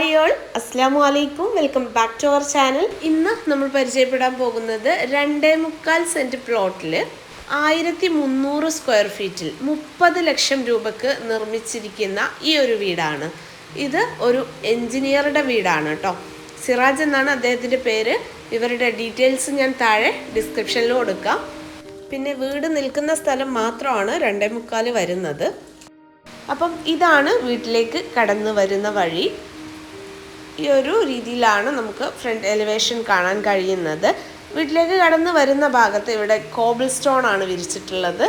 Hi all അസ്സാം വലൈക്കും welcome back to our channel ഇന്ന് നമ്മൾ പരിചയപ്പെടാൻ പോകുന്നത് രണ്ടേ മുക്കാൽ സെന്റ് പ്ലോട്ടിൽ ആയിരത്തി മുന്നൂറ് സ്ക്വയർ ഫീറ്റിൽ മുപ്പത് ലക്ഷം രൂപക്ക് നിർമ്മിച്ചിരിക്കുന്ന ഈ ഒരു വീടാണ്. ഇത് ഒരു എൻജിനീയറുടെ വീടാണ് കേട്ടോ സിറാജ് എന്നാണ് അദ്ദേഹത്തിന്റെ പേര്. ഇവരുടെ ഡീറ്റെയിൽസ് ഞാൻ താഴെ ഡിസ്ക്രിപ്ഷനിൽ കൊടുക്കാം. പിന്നെ വീട് നിൽക്കുന്ന സ്ഥലം മാത്രമാണ് രണ്ടേ മുക്കാൽ വരുന്നത്. അപ്പം ഇതാണ് വീട്ടിലേക്ക് കടന്നു വരുന്ന വഴി. ഈ ഒരു രീതിയിലാണ് നമുക്ക് ഫ്രണ്ട് എലിവേഷൻ കാണാൻ കഴിയുന്നത്. വീട്ടിലേക്ക് കടന്ന് വരുന്ന ഭാഗത്ത് ഇവിടെ കോബിൾ സ്റ്റോൺ ആണ് വിരിച്ചിട്ടുള്ളത്.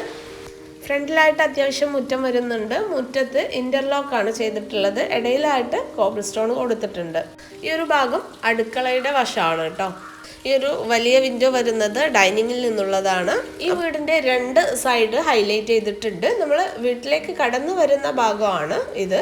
ഫ്രണ്ടിലായിട്ട് അത്യാവശ്യം മുറ്റം വരുന്നുണ്ട്. മുറ്റത്ത് ഇന്റർലോക്ക് ആണ് ചെയ്തിട്ടുള്ളത്. ഇടയിലായിട്ട് കോബിൾ സ്റ്റോൺ കൊടുത്തിട്ടുണ്ട്. ഈ ഒരു ഭാഗം അടുക്കളയുടെ വശമാണ് കേട്ടോ. ഈ ഒരു വലിയ വിൻഡോ വരുന്നത് ഡൈനിങ്ങിൽ നിന്നുള്ളതാണ്. ഈ വീടിന്റെ രണ്ട് സൈഡ് ഹൈലൈറ്റ് ചെയ്തിട്ടുണ്ട്. നമ്മൾ വീട്ടിലേക്ക് കടന്നു വരുന്ന ഭാഗമാണ് ഇത്.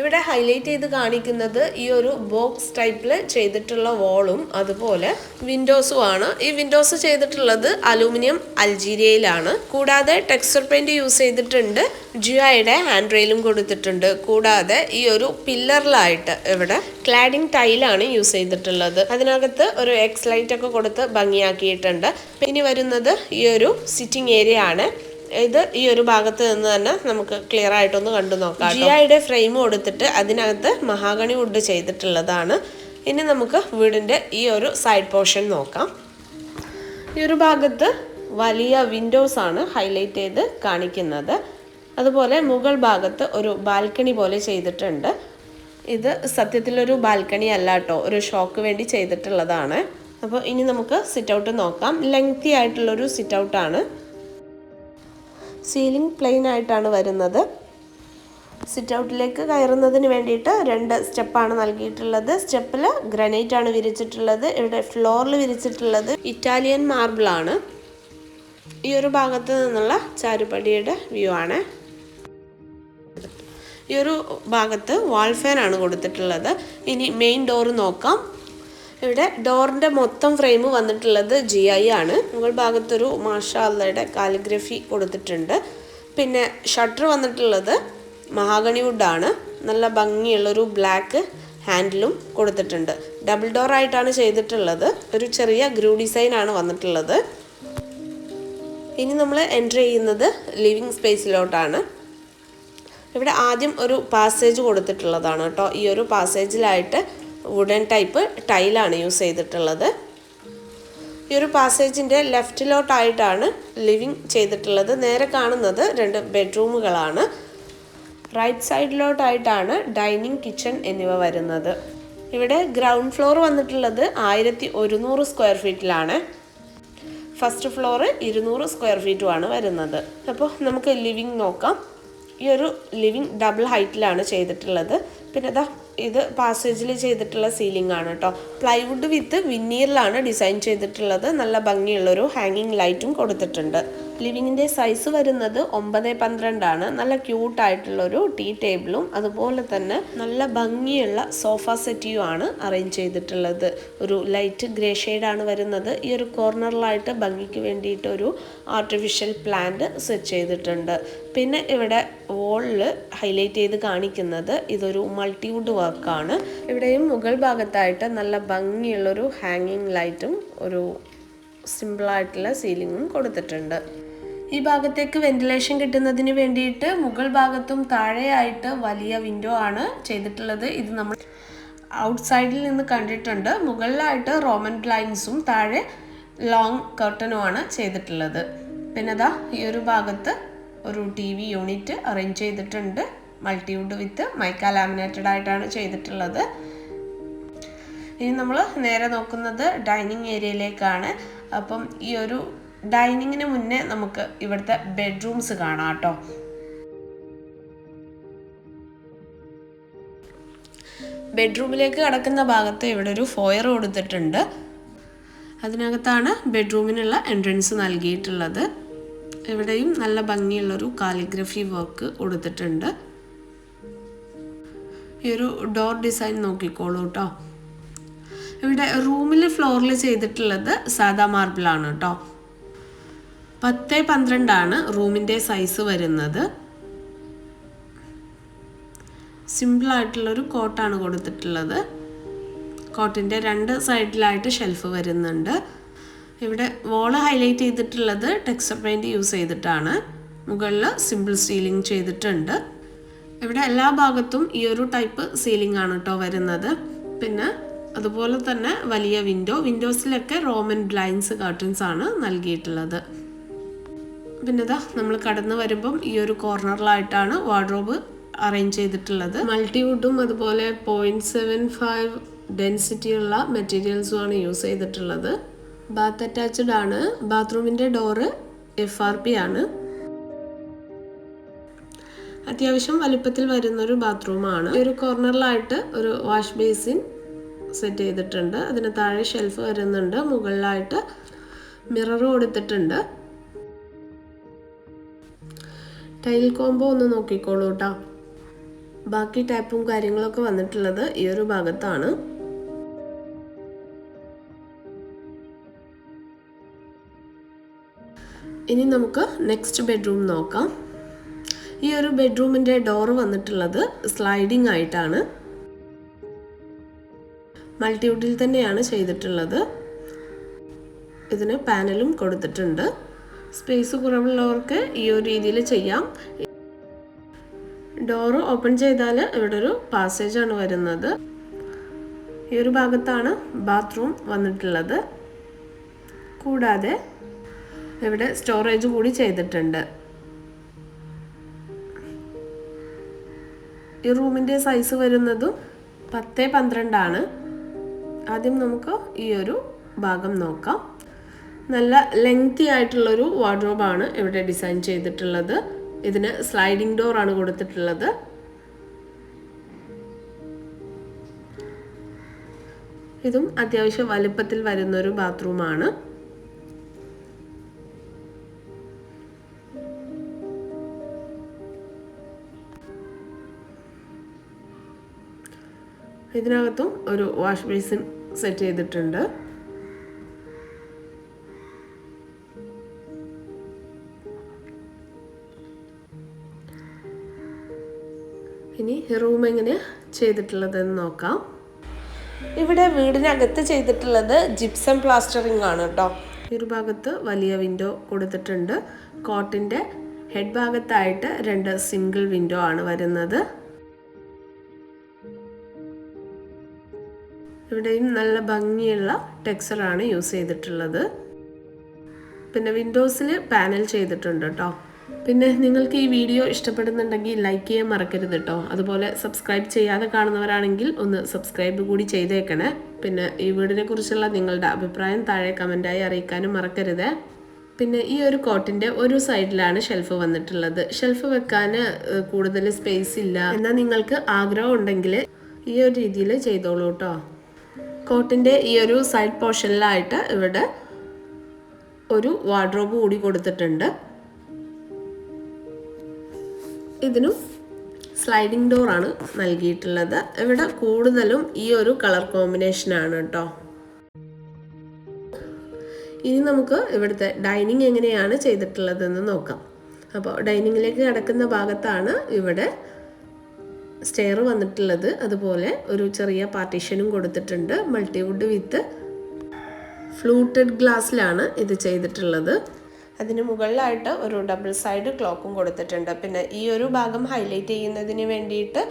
ഇവിടെ ഹൈലൈറ്റ് ചെയ്ത് കാണിക്കുന്നത് ഈ ഒരു ബോക്സ് ടൈപ്പിൽ ചെയ്തിട്ടുള്ള വോളും അതുപോലെ വിൻഡോസും ആണ്. ഈ വിൻഡോസ് ചെയ്തിട്ടുള്ളത് അലൂമിനിയം അൽജീരിയയിലാണ് കൂടാതെ ടെക്സ്ചർ പെയിന്റ് യൂസ് ചെയ്തിട്ടുണ്ട് ജിയോയുടെ ഹാൻഡ് റെയിലും കൊടുത്തിട്ടുണ്ട്. കൂടാതെ ഈ ഒരു പില്ലറിലായിട്ട് ഇവിടെ ക്ലാഡിംഗ് ടൈലാണ് യൂസ് ചെയ്തിട്ടുള്ളത്. അതിനകത്ത് ഒരു എക്സ് ലൈറ്റ് ഒക്കെ കൊടുത്ത് ഭംഗിയാക്കിയിട്ടുണ്ട്. ഇനി വരുന്നത് ഈ ഒരു സിറ്റിംഗ് ഏരിയ ആണ്. ഇത് ഈ ഒരു ഭാഗത്ത് നിന്ന് തന്നെ നമുക്ക് ക്ലിയർ ആയിട്ടൊന്ന് കണ്ടു നോക്കാം ജിയായുടെ ഫ്രെയിം കൊടുത്തിട്ട് അതിനകത്ത് മഹാഗണി വുഡ് ചെയ്തിട്ടുള്ളതാണ്. ഇനി നമുക്ക് വീടിന്റെ ഈ ഒരു സൈഡ് പോർഷൻ നോക്കാം. ഈ ഒരു ഭാഗത്ത് വലിയ വിൻഡോസ് ആണ് ഹൈലൈറ്റ് ചെയ്ത് കാണിക്കുന്നത്. അതുപോലെ മുകൾ ഭാഗത്ത് ഒരു ബാൽക്കണി പോലെ ചെയ്തിട്ടുണ്ട്. ഇത് സത്യത്തിലൊരു ബാൽക്കണി അല്ല കേട്ടോ ഒരു ഷോക്ക് വേണ്ടി ചെയ്തിട്ടുള്ളതാണ്. അപ്പോൾ ഇനി നമുക്ക് സിറ്റ് ഔട്ട് നോക്കാം. ലെങ്തി ആയിട്ടുള്ളൊരു സിറ്റ് ഔട്ടാണ് സീലിംഗ് പ്ലെയിൻ ആയിട്ടാണ് വരുന്നത്. സിറ്റ് ഔട്ടിലേക്ക് കയറുന്നതിന് വേണ്ടിയിട്ട് രണ്ട് സ്റ്റെപ്പാണ് നൽകിയിട്ടുള്ളത്. സ്റ്റെപ്പിൽ ഗ്രനൈറ്റ് ആണ് വിരിച്ചിട്ടുള്ളത്. ഇവിടെ ഫ്ലോറിൽ വിരിച്ചിട്ടുള്ളത് ഇറ്റാലിയൻ മാർബിളാണ് ഈ ഒരു ഭാഗത്ത് നിന്നുള്ള ചാരുപടിയുടെ വ്യൂ ആണ്. ഈ ഒരു ഭാഗത്ത് വാൾ ഫാൻ ആണ് കൊടുത്തിട്ടുള്ളത്. ഇനി മെയിൻ ഡോറ് നോക്കാം. ഇവിടെ ഡോറിന്റെ മൊത്തം ഫ്രെയിം വന്നിട്ടുള്ളത് ജി ഐ ആണ്. മുകൾ ഭാഗത്തൊരു മാഷാല്ലയുടെ കാലിഗ്രഫി കൊടുത്തിട്ടുണ്ട്. പിന്നെ ഷട്ടർ വന്നിട്ടുള്ളത് മഹാഗണി വുഡാണ് നല്ല ഭംഗിയുള്ളൊരു ബ്ലാക്ക് ഹാൻഡിലും കൊടുത്തിട്ടുണ്ട്. ഡബിൾ ഡോർ ആയിട്ടാണ് ചെയ്തിട്ടുള്ളത്. ഒരു ചെറിയ ഗ്രൂ ഡിസൈൻ ആണ് വന്നിട്ടുള്ളത്. ഇനി നമ്മൾ എന്റർ ചെയ്യുന്നത് ലിവിങ് സ്പേസിലോട്ടാണ് ഇവിടെ ആദ്യം ഒരു പാസേജ് കൊടുത്തിട്ടുള്ളതാണ് കേട്ടോ. ഈ ഒരു പാസേജിലായിട്ട് വുഡൻ ടൈപ്പ് ടൈലാണ് യൂസ് ചെയ്തിട്ടുള്ളത്. ഈ ഒരു പാസേജിന്റെ ലെഫ്റ്റിലോട്ടായിട്ടാണ് ലിവിങ് ചെയ്തിട്ടുള്ളത്. നേരെ കാണുന്നത് രണ്ട് ബെഡ്റൂമുകളാണ് റൈറ്റ് സൈഡിലോട്ടായിട്ടാണ് ഡൈനിങ് കിച്ചൺ എന്നിവ വരുന്നത്. ഇവിടെ ഗ്രൗണ്ട് ഫ്ലോർ വന്നിട്ടുള്ളത് ആയിരത്തി ഒരുന്നൂറ് സ്ക്വയർ ഫീറ്റിലാണ് ഫസ്റ്റ് ഫ്ലോറ് ഇരുന്നൂറ് സ്ക്വയർ ഫീറ്റുമാണ് വരുന്നത്. അപ്പോൾ നമുക്ക് ലിവിങ് നോക്കാം. ഈ ഒരു ലിവിങ് ഡബിൾ ഹൈറ്റിലാണ് ചെയ്തിട്ടുള്ളത്. പിന്നെ ഇതാ ഇത് പാസേജിൽ ചെയ്തിട്ടുള്ള സീലിംഗ് ആണ് കേട്ടോ പ്ലൈവുഡ് വിത്ത് വിന്നീറിലാണ് ഡിസൈൻ ചെയ്തിട്ടുള്ളത്. നല്ല ഭംഗിയുള്ളൊരു ഹാങ്ങിങ് ലൈറ്റും കൊടുത്തിട്ടുണ്ട്. ലിവിങ്ങിന്റെ സൈസ് വരുന്നത് ഒമ്പത് പന്ത്രണ്ടാണ്. നല്ല ക്യൂട്ടായിട്ടുള്ളൊരു ടീ ടേബിളും അതുപോലെ തന്നെ നല്ല ഭംഗിയുള്ള സോഫ സെറ്റിയും ആണ് അറേഞ്ച് ചെയ്തിട്ടുള്ളത്. ഒരു ലൈറ്റ് ഗ്രേ ഷെയ്ഡാണ് വരുന്നത്. ഈ ഒരു കോർണറിലായിട്ട് ഭംഗിക്ക് വേണ്ടിയിട്ട് ഒരു ആർട്ടിഫിഷ്യൽ പ്ലാന്റ് സെറ്റ് ചെയ്തിട്ടുണ്ട്. പിന്നെ ഇവിടെ വോളിൽ ഹൈലൈറ്റ് ചെയ്ത് കാണിക്കുന്നത് ഇതൊരു മൾട്ടിവുഡ് വർക്കാണ്. ഇവിടെയും മുകൾ ഭാഗത്തായിട്ട് നല്ല ഭംഗിയുള്ളൊരു ഹാങ്ങിങ് ലൈറ്റും ഒരു സിമ്പിളായിട്ടുള്ള സീലിങ്ങും കൊടുത്തിട്ടുണ്ട്. ഈ ഭാഗത്തേക്ക് വെന്റിലേഷൻ കിട്ടുന്നതിന് വേണ്ടിയിട്ട് മുകൾ ഭാഗത്തും താഴെയായിട്ട് വലിയ വിൻഡോ ആണ് ചെയ്തിട്ടുള്ളത്. ഇത് നമ്മൾ ഔട്ട്സൈഡിൽ നിന്ന് കണ്ടിട്ടുണ്ട്. മുകളിലായിട്ട് റോമൻ ബ്ലൈൻസും താഴെ ലോങ് കർട്ടനുമാണ് ചെയ്തിട്ടുള്ളത്. പിന്നെ അതാ ഈ ഒരു ഭാഗത്ത് ഒരു ടി വി യൂണിറ്റ് അറേഞ്ച് ചെയ്തിട്ടുണ്ട്. മൾട്ടിവുഡ് വിത്ത് മൈക്ക ലാമിനേറ്റഡ് ആയിട്ടാണ് ചെയ്തിട്ടുള്ളത്. ഇനി നമ്മൾ നേരെ നോക്കുന്നത് ഡൈനിങ് ഏരിയയിലേക്കാണ് അപ്പം ഈ ഒരു ഡൈനിങ്ങിന് മുന്നേ നമുക്ക് ഇവിടുത്തെ ബെഡ്റൂംസ് കാണാം കേട്ടോ. ബെഡ്റൂമിലേക്ക് കടക്കുന്ന ഭാഗത്ത് ഇവിടെ ഒരു ഫോയർ കൊടുത്തിട്ടുണ്ട്. അതിനകത്താണ് ബെഡ്റൂമിനുള്ള എൻട്രൻസ് നൽകിയിട്ടുള്ളത്. ഇവിടെയും നല്ല ഭംഗിയുള്ളൊരു കാലിഗ്രഫി വർക്ക് കൊടുത്തിട്ടുണ്ട്. ഈ ഒരു ഡോർ ഡിസൈൻ നോക്കിക്കോളൂ കേട്ടോ. ഇവിടെ റൂമിൽ ഫ്ലോറിൽ ചെയ്തിട്ടുള്ളത് സാദാ മാർബിളാണ് കേട്ടോ. പത്ത് പന്ത്രണ്ടാണ് റൂമിന്റെ സൈസ് വരുന്നത്. സിമ്പിളായിട്ടുള്ളൊരു കോട്ടാണ് കൊടുത്തിട്ടുള്ളത്. കോട്ടിന്റെ രണ്ട് സൈഡിലായിട്ട് ഷെൽഫ് വരുന്നുണ്ട്. ഇവിടെ വോൾ ഹൈലൈറ്റ് ചെയ്തിട്ടുള്ളത് ടെക്സ്ചർ പെയിന്റ് യൂസ് ചെയ്തിട്ടാണ്. മുകളിൽ സിമ്പിൾ സീലിംഗ് ചെയ്തിട്ടുണ്ട്. ഇവിടെ എല്ലാ ഭാഗത്തും ഈ ഒരു ടൈപ്പ് സീലിംഗ് ആണ് കേട്ടോ വരുന്നത്. പിന്നെ അതുപോലെ തന്നെ വലിയ വിൻഡോ വിൻഡോസിലൊക്കെ റോമൻ ബ്ലൈൻസ് കർട്ടൻസ് ആണ് നൽകിയിട്ടുള്ളത്. പിന്നെ ഇതാ നമ്മൾ കടന്നു വരുമ്പം ഈ ഒരു കോർണറിലായിട്ടാണ് വാർഡ്രോബ് അറേഞ്ച് ചെയ്തിട്ടുള്ളത്. മൾട്ടിവുഡും അതുപോലെ പോയിന്റ് സെവൻ ഫൈവ് ഡെൻസിറ്റി ഉള്ള മെറ്റീരിയൽസും ആണ് യൂസ് ചെയ്തിട്ടുള്ളത്. ബാത്ത് അറ്റാച്ച്ഡ് ആണ്. ബാത്റൂമിന്റെ ഡോറ് എഫ് ആർ പി ആണ്. അത്യാവശ്യം വലുപ്പത്തിൽ വരുന്നൊരു ബാത്റൂമാണ് ഒരു കോർണറിലായിട്ട് ഒരു വാഷ് ബേസിൻ സെറ്റ് ചെയ്തിട്ടുണ്ട്. അതിന് താഴെ ഷെൽഫ് വരുന്നുണ്ട്. മുകളിലായിട്ട് മിറർ കൊടുത്തിട്ടുണ്ട് ടൈൽ കോംബോ ഒന്ന് നോക്കിക്കോളൂ കേട്ടോ ബാക്കി ടൈപ്പും കാര്യങ്ങളൊക്കെ വന്നിട്ടുള്ളത് ഈ ഒരു ഭാഗത്താണ്. ഇനി നമുക്ക് നെക്സ്റ്റ് ബെഡ്റൂം നോക്കാം. ഈ ഒരു ബെഡ്റൂമിന്റെ ഡോർ വന്നിട്ടുള്ളത് സ്ലൈഡിംഗ് ആയിട്ടാണ്. മൾട്ടിവുഡിൽ തന്നെയാണ് ചെയ്തിട്ടുള്ളത്. ഇതിന് പാനലും കൊടുത്തിട്ടുണ്ട്. സ്പേസ് കുറവുള്ളവർക്ക് ഈ ഒരു രീതിയിൽ ചെയ്യാം. ഡോറ് ഓപ്പൺ ചെയ്താൽ ഇവിടെ ഒരു പാസേജ് ആണ് വരുന്നത്. ഈ ഒരു ഭാഗത്താണ് ബാത്റൂം വന്നിട്ടുള്ളത്. കൂടാതെ ഇവിടെ സ്റ്റോറേജ് കൂടി ചെയ്തിട്ടുണ്ട്. ഈ റൂമിന്റെ സൈസ് വരുന്നതും പത്ത് പന്ത്രണ്ടാണ്. ആദ്യം നമുക്ക് ഈ ഒരു ഭാഗം നോക്കാം. നല്ല ലെങ്തി ആയിട്ടുള്ളൊരു വാർഡ്രോബാണ് ഇവിടെ ഡിസൈൻ ചെയ്തിട്ടുള്ളത്. ഇതിന് സ്ലൈഡിംഗ് ഡോർ ആണ് കൊടുത്തിട്ടുള്ളത്. ഇതും അത്യാവശ്യം വലുപ്പത്തിൽ വരുന്ന ഒരു ബാത്റൂമാണ് ഇതിനകത്തും ഒരു വാഷ് ബേസിൻ സെറ്റ് ചെയ്തിട്ടുണ്ട്. റൂം എങ്ങനെ ചെയ്തിട്ടുള്ളതെന്ന് നോക്കാം. ഇവിടെ വീടിനകത്ത് ചെയ്തിട്ടുള്ളത് ജിപ്സം പ്ലാസ്റ്ററിംഗ് ആണ് കേട്ടോ. ഈ ഒരു ഭാഗത്ത് വലിയ വിൻഡോ കൊടുത്തിട്ടുണ്ട്. കോട്ടിന്റെ ഹെഡ് ഭാഗത്തായിട്ട് രണ്ട് സിംഗിൾ വിൻഡോ ആണ് വരുന്നത്. ഇവിടെയും നല്ല ഭംഗിയുള്ള ടെക്സ്ചറാണ് യൂസ് ചെയ്തിട്ടുള്ളത്. പിന്നെ വിൻഡോസിൽ പാനൽ ചെയ്തിട്ടുണ്ട് കേട്ടോ. പിന്നെ നിങ്ങൾക്ക് ഈ വീഡിയോ ഇഷ്ടപ്പെടുന്നുണ്ടെങ്കിൽ ലൈക്ക് ചെയ്യാൻ മറക്കരുത് കേട്ടോ അതുപോലെ സബ്സ്ക്രൈബ് ചെയ്യാതെ കാണുന്നവരാണെങ്കിൽ ഒന്ന് സബ്സ്ക്രൈബ് കൂടി ചെയ്തേക്കണേ. പിന്നെ ഈ വീടിനെ കുറിച്ചുള്ള നിങ്ങളുടെ അഭിപ്രായം താഴെ കമന്റായി അറിയിക്കാനും മറക്കരുത്. പിന്നെ ഈ ഒരു കോട്ടിന്റെ ഒരു സൈഡിലാണ് ഷെൽഫ് വന്നിട്ടുള്ളത്. ഷെൽഫ് വെക്കാൻ കൂടുതൽ സ്പേസ് ഇല്ല. എന്നാൽ നിങ്ങൾക്ക് ആഗ്രഹം ഉണ്ടെങ്കിൽ ഈ ഒരു രീതിയിൽ ചെയ്തോളൂ കേട്ടോ കോട്ടിന്റെ ഈ ഒരു സൈഡ് പോർഷനിലായിട്ട് ഇവിടെ ഒരു വാർഡ്രോബ് കൂടി കൊടുത്തിട്ടുണ്ട്. ഇതിനും സ്ലൈഡിംഗ് ഡോർ ആണ് നൽകിയിട്ടുള്ളത്. ഇവിടെ കൂടുതലും ഈ ഒരു കളർ കോമ്പിനേഷൻ ആണ് കേട്ടോ. ഇനി നമുക്ക് ഇവിടുത്തെ ഡൈനിങ് എങ്ങനെയാണ് ചെയ്തിട്ടുള്ളതെന്ന് നോക്കാം. അപ്പോൾ ഡൈനിങ്ങിലേക്ക് കിടക്കുന്ന ഭാഗത്താണ് ഇവിടെ സ്റ്റെയർ വന്നിട്ടുള്ളത്. അതുപോലെ ഒരു ചെറിയ പാർട്ടീഷനും കൊടുത്തിട്ടുണ്ട്. മൾട്ടിവുഡ് വിത്ത് ഫ്ലൂട്ടഡ് ഗ്ലാസ്സിലാണ് ഇത് ചെയ്തിട്ടുള്ളത്. അതിന് മുകളിലായിട്ട് ഒരു ഡബിൾ സൈഡ് ക്ലോക്കും കൊടുത്തിട്ടുണ്ട്. പിന്നെ ഈ ഒരു ഭാഗം ഹൈലൈറ്റ് ചെയ്യുന്നതിന് വേണ്ടിയിട്ട്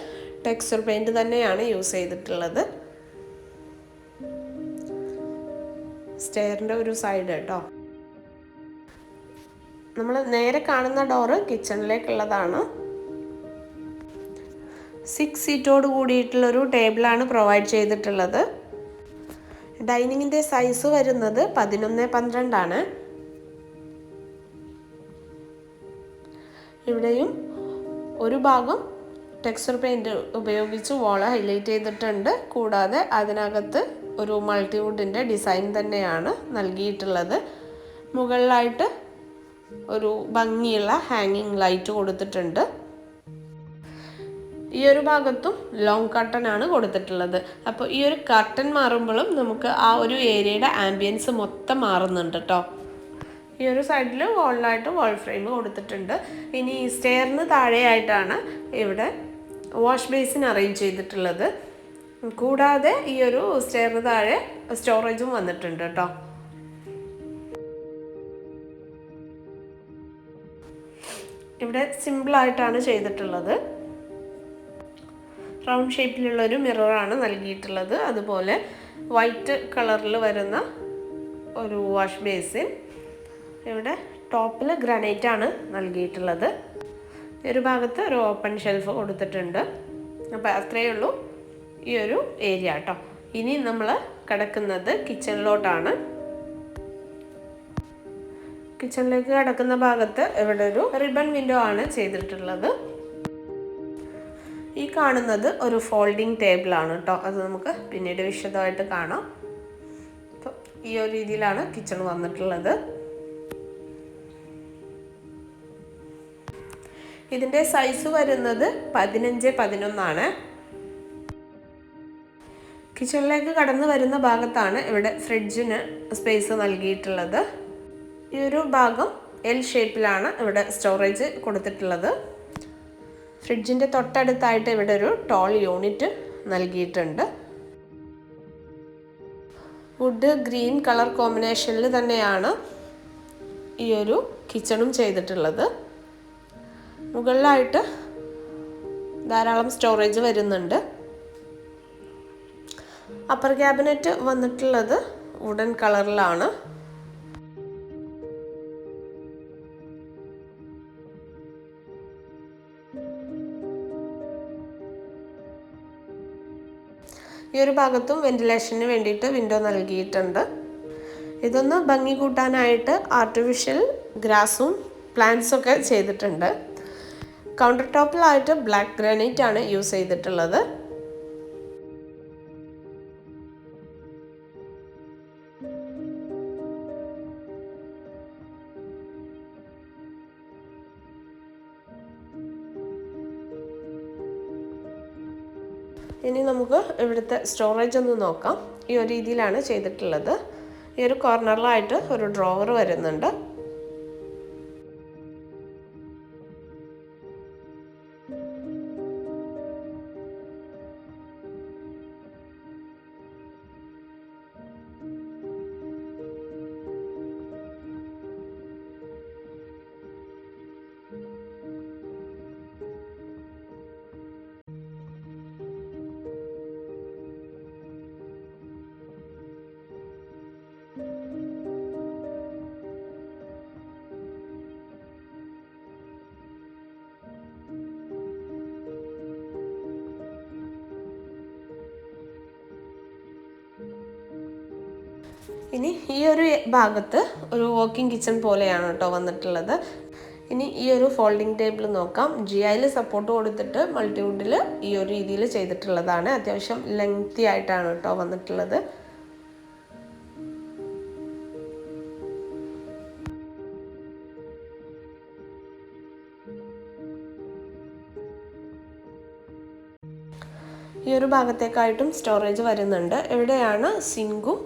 ടെക്സ്ചർ പെയിന്റ് തന്നെയാണ് യൂസ് ചെയ്തിട്ടുള്ളത്. സ്റ്റെയറിന്റെ ഒരു സൈഡ് കേട്ടോ നമ്മൾ നേരെ കാണുന്ന ഡോറ് കിച്ചണിലേക്കുള്ളതാണ് സിക്സ് സീറ്റോട് കൂടിയിട്ടുള്ളൊരു ടേബിളാണ് പ്രൊവൈഡ് ചെയ്തിട്ടുള്ളത്. ഡൈനിങ്ങിന്റെ സൈസ് വരുന്നത് പതിനൊന്ന് പന്ത്രണ്ടാണ്. ഇവിടെയും ഒരു ഭാഗം ടെക്സ്ചർ പെയിന്റ് ഉപയോഗിച്ച് വോള ഹൈലൈറ്റ് ചെയ്തിട്ടുണ്ട്. കൂടാതെ അതിനകത്ത് ഒരു മൾട്ടിവുഡിന്റെ ഡിസൈൻ തന്നെയാണ് നൽകിയിട്ടുള്ളത്. മുകളിലായിട്ട് ഒരു ഭംഗിയുള്ള ഹാങ്ങിങ് ലൈറ്റ് കൊടുത്തിട്ടുണ്ട്. ഈ ഒരു ഭാഗത്തും ലോങ് കർട്ടൻ ആണ് കൊടുത്തിട്ടുള്ളത്. അപ്പോൾ ഈ ഒരു കർട്ടൻ മാറുമ്പോഴും നമുക്ക് ആ ഒരു ഏരിയയുടെ ആംബിയൻസ് മൊത്തം മാറുന്നുണ്ട് കേട്ടോ ഈ ഒരു സൈഡിൽ വോളിലായിട്ട് വോൾ ഫ്രെയിം കൊടുത്തിട്ടുണ്ട്. ഇനി സ്റ്റെയറിന് താഴെയായിട്ടാണ് ഇവിടെ വാഷ് ബേസിൻ അറേഞ്ച് ചെയ്തിട്ടുള്ളത്. കൂടാതെ ഈ ഒരു സ്റ്റെയറിന് താഴെ സ്റ്റോറേജും വന്നിട്ടുണ്ട് കേട്ടോ ഇവിടെ സിമ്പിളായിട്ടാണ് ചെയ്തിട്ടുള്ളത്. റൗണ്ട് ഷേപ്പിലുള്ള ഒരു മിററാണ് നൽകിയിട്ടുള്ളത്. അതുപോലെ വൈറ്റ് കളറിൽ വരുന്ന ഒരു വാഷ് ബേസിൻ ഇവിടെ ടോപ്പിൽ ഗ്രാനൈറ്റ് ആണ് നൽകിയിട്ടുള്ളത് ഒരു ഭാഗത്ത് ഒരു ഓപ്പൺ ഷെൽഫ് കൊടുത്തിട്ടുണ്ട്. അപ്പോൾ അത്രയേ ഉള്ളൂ ഈ ഒരു ഏരിയ കേട്ടോ. ഇനി നമ്മൾ കിടക്കുന്നത് കിച്ചണിലോട്ടാണ്. കിച്ചണിലേക്ക് കിടക്കുന്ന ഭാഗത്ത് ഇവിടെ ഒരു റിബൺ വിൻഡോ ആണ് ചെയ്തിട്ടുള്ളത്. ഈ കാണുന്നത് ഒരു ഫോൾഡിംഗ് ടേബിളാണ് കേട്ടോ. അത് നമുക്ക് പിന്നീട് വിശദമായിട്ട് കാണാം. അപ്പോൾ ഈ ഒരു രീതിയിലാണ് കിച്ചൺ വന്നിട്ടുള്ളത്. ഇതിന്റെ സൈസ് വരുന്നത് പതിനഞ്ച് പതിനൊന്നാണ്. കിച്ചണിലേക്ക് കടന്നു വരുന്ന ഭാഗത്താണ് ഇവിടെ ഫ്രിഡ്ജിന് സ്പേസ് നൽകിയിട്ടുള്ളത്. ഈ ഒരു ഭാഗം എൽ ഷേപ്പിലാണ് ഇവിടെ സ്റ്റോറേജ് കൊടുത്തിട്ടുള്ളത്. ഫ്രിഡ്ജിന്റെ തൊട്ടടുത്തായിട്ട് ഇവിടെ ഒരു ടോൾ യൂണിറ്റ് നൽകിയിട്ടുണ്ട്. വുഡ് ഗ്രീൻ കളർ കോമ്പിനേഷനിൽ തന്നെയാണ് ഈ ഒരു കിച്ചണും ചെയ്തിട്ടുള്ളത്. മുകളിലായിട്ട് ധാരാളം സ്റ്റോറേജ് വരുന്നുണ്ട്. അപ്പർ ക്യാബിനറ്റ് വന്നിട്ടുള്ളത് വുഡൻ കളറിലാണ് ഈ ഒരു ഭാഗത്തും വെന്റിലേഷന് വേണ്ടിയിട്ട് വിൻഡോ നൽകിയിട്ടുണ്ട്. ഇതൊന്ന് ഭംഗി കൂട്ടാനായിട്ട് ആർട്ടിഫിഷ്യൽ ഗ്രാസും പ്ലാന്റ്സും ഒക്കെ ചെയ്തിട്ടുണ്ട്. കൗണ്ടർ ടോപ്പിലായിട്ട് ബ്ലാക്ക് ഗ്രാനൈറ്റ് ആണ് യൂസ് ചെയ്തിട്ടുള്ളത്. ഇനി നമുക്ക് ഇവിടുത്തെ സ്റ്റോറേജ് ഒന്ന് നോക്കാം. ഈ ഒരു രീതിയിലാണ് ചെയ്തിട്ടുള്ളത്. ഈ ഒരു കോർണറിലായിട്ട് ഒരു ഡ്രോവർ വരുന്നുണ്ട്. ഇനി ഈ ഒരു ഭാഗത്ത് ഒരു വർക്കിംഗ് കിച്ചൺ പോലെയാണ് കേട്ടോ വന്നിട്ടുള്ളത്. ഇനി ഈ ഒരു ഫോൾഡിംഗ് ടേബിൾ നോക്കാം. ജി ഐയിൽ സപ്പോർട്ട് കൊടുത്തിട്ട് മൾട്ടിവുഡിൽ ഈ ഒരു രീതിയിൽ ചെയ്തിട്ടുള്ളതാണ്. അത്യാവശ്യം ലെങ്തി ആയിട്ടാണ് കേട്ടോ വന്നിട്ടുള്ളത്. ഈ ഒരു ഭാഗത്തേക്കായിട്ടും സ്റ്റോറേജ് വരുന്നുണ്ട്. എവിടെയാണ്? സിങ്കും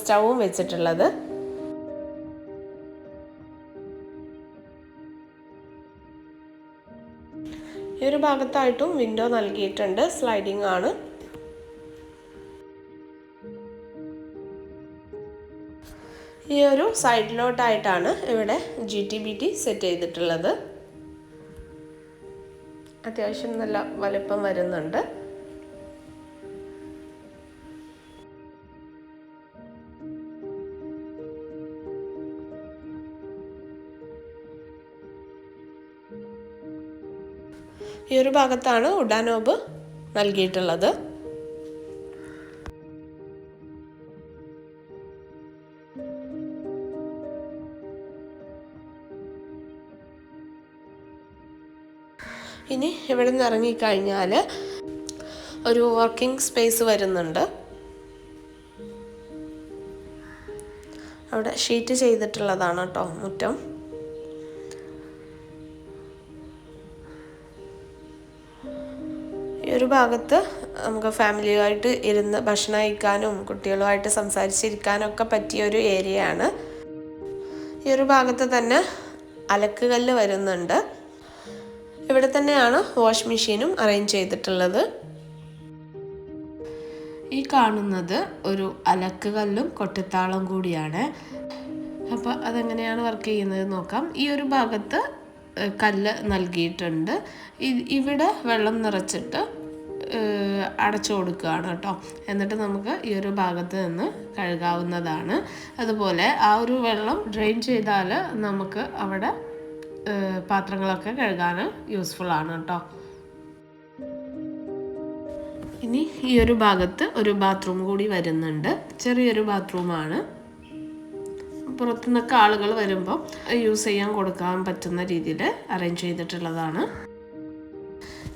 സ്റ്റൗവും വെച്ചിട്ടുള്ളത്. ഈ ഒരു ഭാഗത്തായിട്ടും വിൻഡോ നൽകിയിട്ടുണ്ട്. സ്ലൈഡിംഗ് ആണ്. ഈ ഒരു സൈഡിലോട്ടായിട്ടാണ് ഇവിടെ G T B T set ചെയ്തിട്ടുള്ളത്. അത്യാവശ്യം നല്ല വലിപ്പം വരുന്നുണ്ട്. ഈ ഒരു ഭാഗത്താണ് ഉഡാനോബ് നൽകിയിട്ടുള്ളത്. ഇനി ഇവിടെ നിന്ന് ഇറങ്ങിക്കഴിഞ്ഞാൽ ഒരു വർക്കിംഗ് സ്പേസ് വരുന്നുണ്ട്. അവിടെ ഷീറ്റ് ചെയ്തിട്ടുള്ളതാണ് കേട്ടോ മുറ്റം. ഒരു ഭാഗത്ത് നമുക്ക് ഫാമിലിയുമായിട്ട് ഇരുന്ന് ഭക്ഷണം കഴിക്കാനും കുട്ടികളുമായിട്ട് സംസാരിച്ചിരിക്കാനും ഒക്കെ പറ്റിയ ഒരു ഏരിയയാണ്. ഈ ഒരു ഭാഗത്ത് തന്നെ അലക്കുകല്ല് വരുന്നുണ്ട്. ഇവിടെ തന്നെയാണ് വാഷ് മെഷീനും അറേഞ്ച് ചെയ്തിട്ടുള്ളത്. ഈ കാണുന്നത് ഒരു അലക്കുകല്ലും കല്ലും കൊട്ടത്താളം കൂടിയാണ്. അപ്പോൾ അതെങ്ങനെയാണ് വർക്ക് ചെയ്യുന്നത് നോക്കാം. ഈ ഒരു ഭാഗത്ത് കല്ല് നൽകിയിട്ടുണ്ട്. ഇവിടെ വെള്ളം നിറച്ചിട്ട് അടച്ചു കൊടുക്കുകയാണ് കേട്ടോ. എന്നിട്ട് നമുക്ക് ഈ ഒരു ഭാഗത്ത് നിന്ന് കഴുകാവുന്നതാണ്. അതുപോലെ ആ ഒരു വെള്ളം ഡ്രെയിൻ ചെയ്താൽ നമുക്ക് അവിടെ പാത്രങ്ങളൊക്കെ കഴുകാൻ യൂസ്ഫുൾ ആണ് കേട്ടോ. ഇനി ഈ ഒരു ഭാഗത്ത് ഒരു ബാത്റൂം കൂടി വരുന്നുണ്ട്. ചെറിയൊരു ബാത്റൂമാണ് പുറത്തുനിന്നൊക്കെ ആളുകൾ വരുമ്പോൾ യൂസ് ചെയ്യാൻ കൊടുക്കാൻ പറ്റുന്ന രീതിയിൽ അറേഞ്ച് ചെയ്തിട്ടുള്ളതാണ്.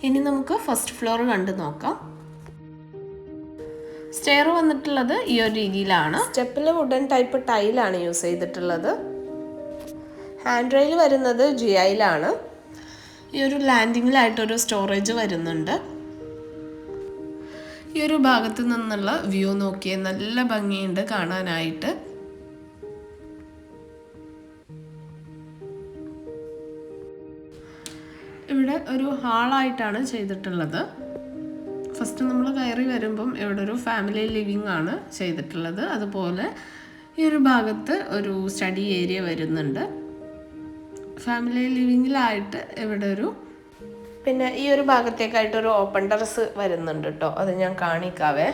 ഇനി നമുക്ക് ഫസ്റ്റ് ഫ്ലോർ കണ്ടു നോക്കാം. സ്റ്റെയർ വന്നിട്ടുള്ളത് ഈ ഒരു രീതിയിലാണ്. സ്റ്റെപ്പിൽ വുഡൻ ടൈപ്പ് ടൈലാണ് യൂസ് ചെയ്തിട്ടുള്ളത്. ഹാൻഡ് റെയിൽ വരുന്നത് ജി ഐയിലാണ് ഈ ഒരു ലാൻഡിങ്ങിലായിട്ടൊരു സ്റ്റോറേജ് വരുന്നുണ്ട്. ഈ ഒരു ഭാഗത്ത് നിന്നുള്ള വ്യൂ നോക്കിയ നല്ല ഭംഗിയുണ്ട് കാണാനായിട്ട്. ഇവിടെ ഒരു ഹാളായിട്ടാണ് ചെയ്തിട്ടുള്ളത്. ഫസ്റ്റ് നമ്മൾ കയറി വരുമ്പം ഇവിടെ ഒരു ഫാമിലി ലിവിങ് ആണ് ചെയ്തിട്ടുള്ളത്. അതുപോലെ ഈ ഒരു ഭാഗത്ത് ഒരു സ്റ്റഡി ഏരിയ വരുന്നുണ്ട്. ഫാമിലി ലിവിങ്ങിലായിട്ട് ഇവിടെ ഒരു പിന്നെ ഈ ഒരു ഭാഗത്തേക്കായിട്ട് ഒരു ഓപ്പൺ ടെറസ് വരുന്നുണ്ട് കേട്ടോ അത് ഞാൻ കാണിക്കാവേ.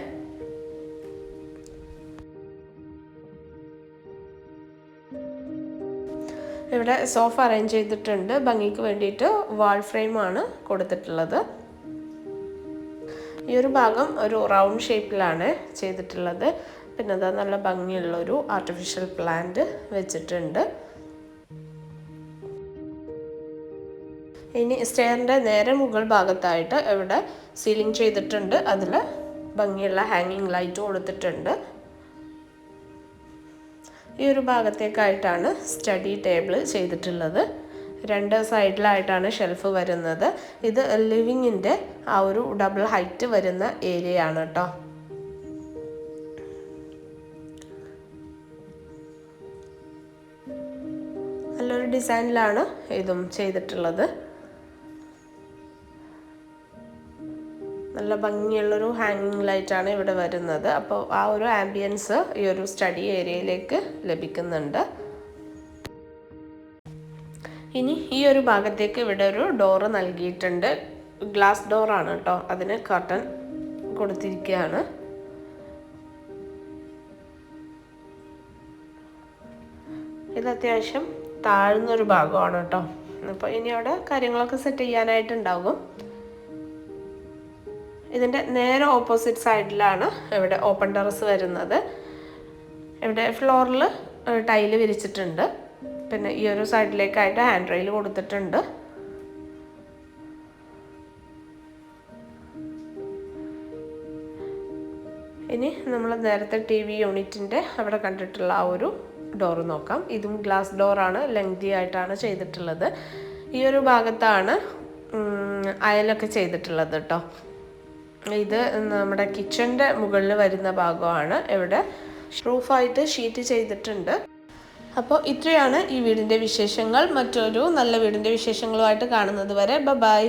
ഇവിടെ സോഫ അറേഞ്ച് ചെയ്തിട്ടുണ്ട്. ഭംഗിക്ക് വേണ്ടിയിട്ട് വാൾ ഫ്രെയിമാണ് കൊടുത്തിട്ടുള്ളത്. ഈ ഒരു ഭാഗം ഒരു റൗണ്ട് ഷേപ്പിലാണ് ചെയ്തിട്ടുള്ളത്. പിന്നെ അതാ നല്ല ഭംഗിയുള്ള ഒരു ആർട്ടിഫിഷ്യൽ പ്ലാന്റ് വെച്ചിട്ടുണ്ട്. ഇനി സ്റ്റെയറിന്റെ നേരെ മുകൾ ഭാഗത്തായിട്ട് ഇവിടെ സീലിംഗ് ചെയ്തിട്ടുണ്ട്. അതിൽ ഭംഗിയുള്ള ഹാങ്ങിങ് ലൈറ്റ് കൊടുത്തിട്ടുണ്ട്. ഈ ഒരു ഭാഗത്തേക്കായിട്ടാണ് സ്റ്റഡി ടേബിൾ ചെയ്തിട്ടുള്ളത്. രണ്ട് സൈഡിലായിട്ടാണ് ഷെൽഫ് വരുന്നത്. ഇത് ലിവിങ്ങിന്റെ ആ ഒരു ഡബിൾ ഹൈറ്റ് വരുന്ന ഏരിയ ആണ് കേട്ടോ നല്ലൊരു ഡിസൈനിലാണ് ഇതും ചെയ്തിട്ടുള്ളത്. നല്ല ഭംഗിയുള്ളൊരു ഹാങ്ങിങ് ലൈറ്റാണ് ഇവിടെ വരുന്നത്. അപ്പോൾ ആ ഒരു ആംബിയൻസ് ഈ ഒരു സ്റ്റഡി ഏരിയയിലേക്ക് ലഭിക്കുന്നുണ്ട്. ഇനി ഈ ഒരു ഭാഗത്തേക്ക് ഇവിടെ ഒരു ഡോറ് നൽകിയിട്ടുണ്ട്. ഗ്ലാസ് ഡോറാണ് കേട്ടോ. അതിന് കർട്ടൻ കൊടുത്തിരിക്കുകയാണ്. ഇത് അത്യാവശ്യം താഴ്ന്നൊരു ഭാഗമാണ് കേട്ടോ. അപ്പോൾ ഇനി അവിടെ കാര്യങ്ങളൊക്കെ സെറ്റ് ചെയ്യാനായിട്ടുണ്ടാകും. ഇതിന്റെ നേരെ ഓപ്പോസിറ്റ് സൈഡിലാണ് ഇവിടെ ഓപ്പൺ ടെറസ് വരുന്നത്. ഇവിടെ ഫ്ലോറിൽ ടൈൽ വിരിച്ചിട്ടുണ്ട്. പിന്നെ ഈ ഒരു സൈഡിലേക്കായിട്ട് ഹാൻഡ് റെയിൽ കൊടുത്തിട്ടുണ്ട്. ഇനി നമ്മൾ നേരത്തെ ടി വി യൂണിറ്റിന്റെ അവിടെ കണ്ടിട്ടുള്ള ആ ഒരു ഡോർ നോക്കാം. ഇതും ഗ്ലാസ് ഡോറാണ് ലെങ്തി ആയിട്ടാണ് ചെയ്തിട്ടുള്ളത്. ഈ ഒരു ഭാഗത്താണ് അയലൊക്കെ ചെയ്തിട്ടുള്ളത് കേട്ടോ. ഇത് നമ്മുടെ കിച്ചന്റെ മുകളിൽ വരുന്ന ഭാഗമാണ്. ഇവിടെ റൂഫായിട്ട് ഷീറ്റ് ചെയ്തിട്ടുണ്ട്. അപ്പോൾ ഇത്രയാണ് ഈ വീടിന്റെ വിശേഷങ്ങൾ. മറ്റൊരു നല്ല വീടിന്റെ വിശേഷങ്ങളുമായിട്ട് കാണുന്നത് വരെ. ബ ബായ്